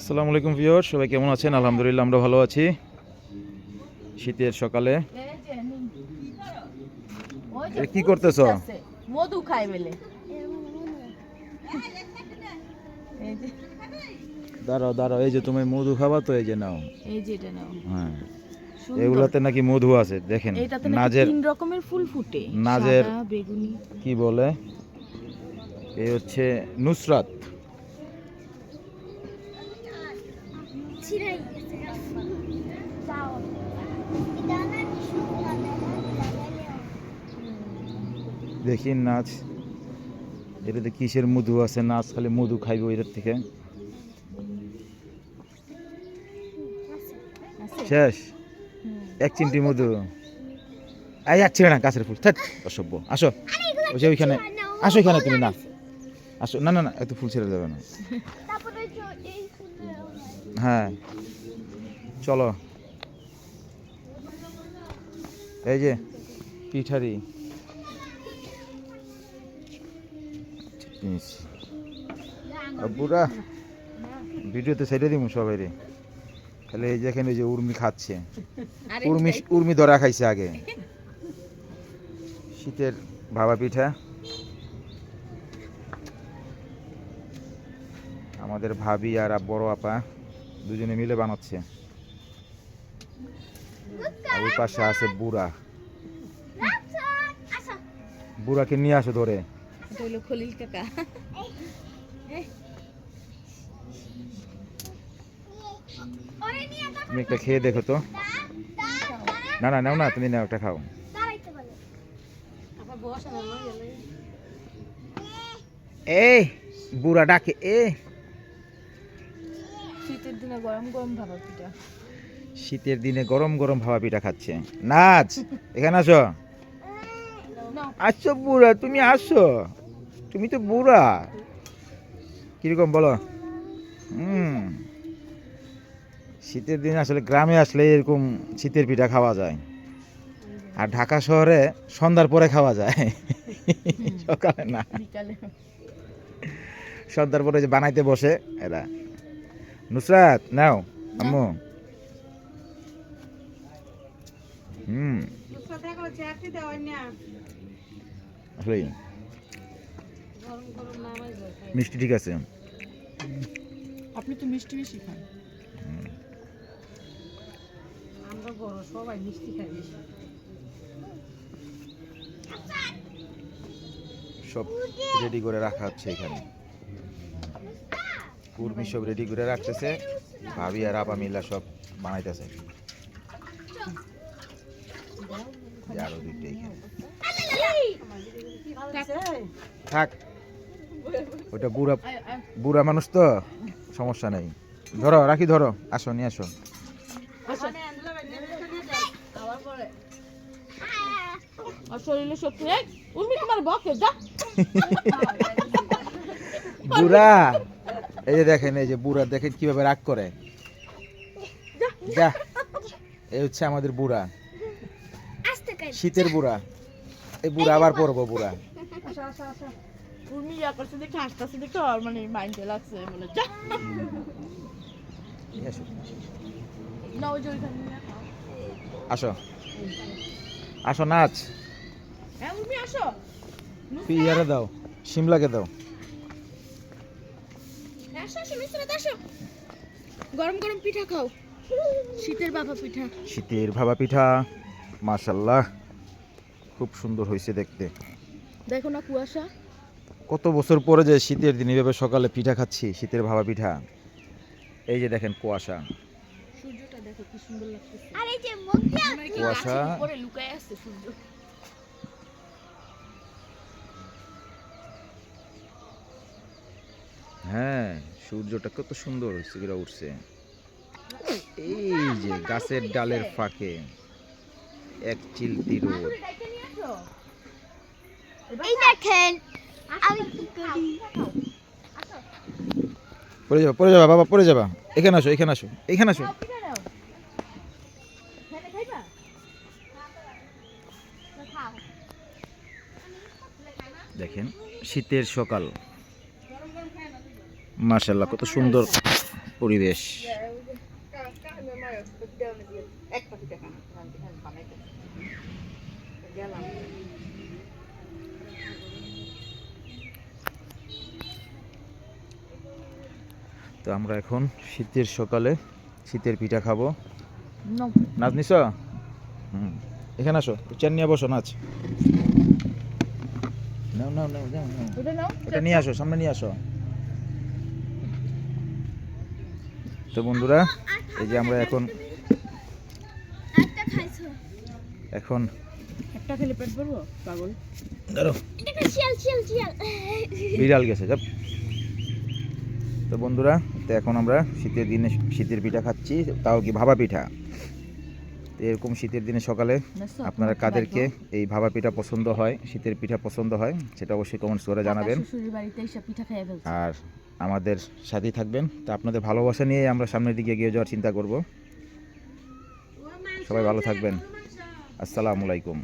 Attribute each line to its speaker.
Speaker 1: আসসালামু আলাইকুম ভিউয়ার সবাই কেমন আছেন? আলহামদুলিল্লাহ আমরা ভালো আছি। শীতের সকালে। এ কি করতেছো?
Speaker 2: মধু খাই বলে। এই যে।
Speaker 1: দাঁড়াও দাঁড়াও এই যে তুমি মধু খাবা তো এই যে নাও।
Speaker 2: এই যে এটা নাও।
Speaker 1: হ্যাঁ। এগুলাতে নাকি মধু আছে দেখেন নাজের
Speaker 2: তিন রকমের ফুল ফুটে।
Speaker 1: নাজের-
Speaker 2: বেগুনি।
Speaker 1: কি বলে? এই হচ্ছে নুসরাত।
Speaker 3: ছিঁড়াই গেছে। যাও। দানা শুকনা
Speaker 1: দেখি নাচ। এটাতে কিসের মধু আছে? নাচ খালি মধু খাইবো এটার থেকে। শেষ। এক চিমটি মধু। এই যাচ্ছিল না গাছের ফুল। থাক। অসভ্য। আসো। ওই যে ওইখানে। আসো এখানে তুমি না আসো না না না এত ফুল ছেড়ে যাবে না। হ্যাঁ চলো। এই যে পিঠারি। বুড়া ভিডিওতে সাইডে দিব সবাই রে তাহলে এই যে এখানে ওই যে উর্মি খাচ্ছে। উর্মি উর্মি ধরা খাইছে আগে। শীতের ভাবা পিঠা। আমাদের ভাবি আর বড় আপা দুজনে মিলে বানাচ্ছে। আর ওই পাশে আছে বুড়া। বুড়াকে নিয়ে আসো ধরে।
Speaker 2: খলিল কাকা।
Speaker 1: তুমি একটা খেয়ে দেখো তো। না না নাও না তুমি নাও একটা খাও। এই বুড়া ডাকে এ।
Speaker 2: দিনে গরম গরম ভাবা পিঠা।
Speaker 1: শীতের দিনে গরম গরম ভাবা পিঠা খাচ্ছে। নাচ এখানে আসো। আসছো বুড়া তুমি আসো। তুমি তো বুড়া। কীরকম বলো? হুম। শীতের দিনে আসলে গ্রামে আসলে এরকম শীতের পিঠা খাওয়া যায়। আর ঢাকা শহরে সন্ধ্যার পরে খাওয়া যায়। সকালে না। সন্ধ্যার পরে যে বানাইতে বসে এরা। নুসরাত নাও আম্মু হুম আসলেই মিষ্টি ঠিক আছে।
Speaker 2: আপনি তো মিষ্টি বেশি খান। আমরা বড় সবাই মিষ্টি খাই বেশি।
Speaker 1: সব রেডি করে রাখা হচ্ছে এখানে। কুর্মি সব রেডি করে রাখতেছে। ভাবি আর আপা মিলা সব বানাইতেছে। আরও দুইটা এখানে। থাক। ওটা বুড়া বুড়া মানুষ তো সমস্যা নেই। ধরো রাখি ধরো। আসো নিয়ে আসো। বুড়া। এই যে দেখেন এই যে বুড়া দেখেন কীভাবে রাগ করে। যা। এই হচ্ছে আমাদের বুড়া। শীতের বুড়া। এই বুড়া আবার পড়ব বুড়া।
Speaker 2: উর্মি করছে দেখে হাসতেছে দেখে আর মানে মাইন্ডে লাগছে বলে যা।
Speaker 1: নিয়ে আসো। আসো নাচ।
Speaker 2: হ্যাঁ
Speaker 1: পিয়ারে দাও সিমলাকে দাও।
Speaker 2: আসো আসো নুসরাত আসো। গরম গরম পিঠা খাও। শীতের বাবা পিঠা।
Speaker 1: শীতের ভাবা পিঠা মাশাল্লাহ খুব সুন্দর হয়েছে দেখতে।
Speaker 2: দেখো না কুয়াশা।
Speaker 1: কত বছর পরে যে শীতের দিন এভাবে সকালে পিঠা খাচ্ছি শীতের ভাবা পিঠা। এই যে দেখেন কুয়াশা।
Speaker 2: সূর্যটা দেখো কি সুন্দর লাগতেছে।
Speaker 3: আর এই যে
Speaker 2: কি
Speaker 1: কুয়াশা।
Speaker 2: উপরে লুকায় আছে সূর্য
Speaker 1: হ্যাঁ সূর্যটা কত সুন্দর হয়েছে এগুলো উঠছে এই যে গাছের ডালের ফাঁকে এক চিলতি রোদ।
Speaker 3: এই দেখেন আমি কি করি?
Speaker 1: পড়ে যাবা পড়ে যাবা বাবা পড়ে যাবা। এখানে আসো এখানে আসো এখানে আসো। দেখেন শীতের সকাল। মাশাল্লাহ কত সুন্দর পরিবেশ। তো আমরা এখন শীতের সকালে শীতের পিঠা খাব. নাচ নিছ? হুম এখানে আসো চেয়ার নিয়ে বসো নাচ। নাও নাও নাও নাও। এটা নিয়ে আসো সামনে নিয়ে আসো। তো বন্ধুরা এই যে আমরা এখন এখন
Speaker 2: একটা খেলে পেট ভরবো? পাগল।
Speaker 1: ধরো।
Speaker 3: এটা একটা শিয়াল শিয়াল শিয়াল।
Speaker 1: বিড়াল গেছে যাব তো বন্ধুরা তো এখন আমরা শীতের দিনে শীতের পিঠা খাচ্ছি তাও কি ভাবা পিঠা? এরকম শীতের দিনে সকালে আপনারা কাদেরকে এই ভাবা পিঠা পছন্দ হয় শীতের পিঠা পছন্দ হয় সেটা অবশ্যই কমেন্টস করে জানাবেন। আর আমাদের সাথেই থাকবেন। তো আপনাদের ভালোবাসা নিয়ে আমরা সামনের দিকে এগিয়ে যাওয়ার চিন্তা করব। সবাই ভালো থাকবেন। আসসালামু আলাইকুম।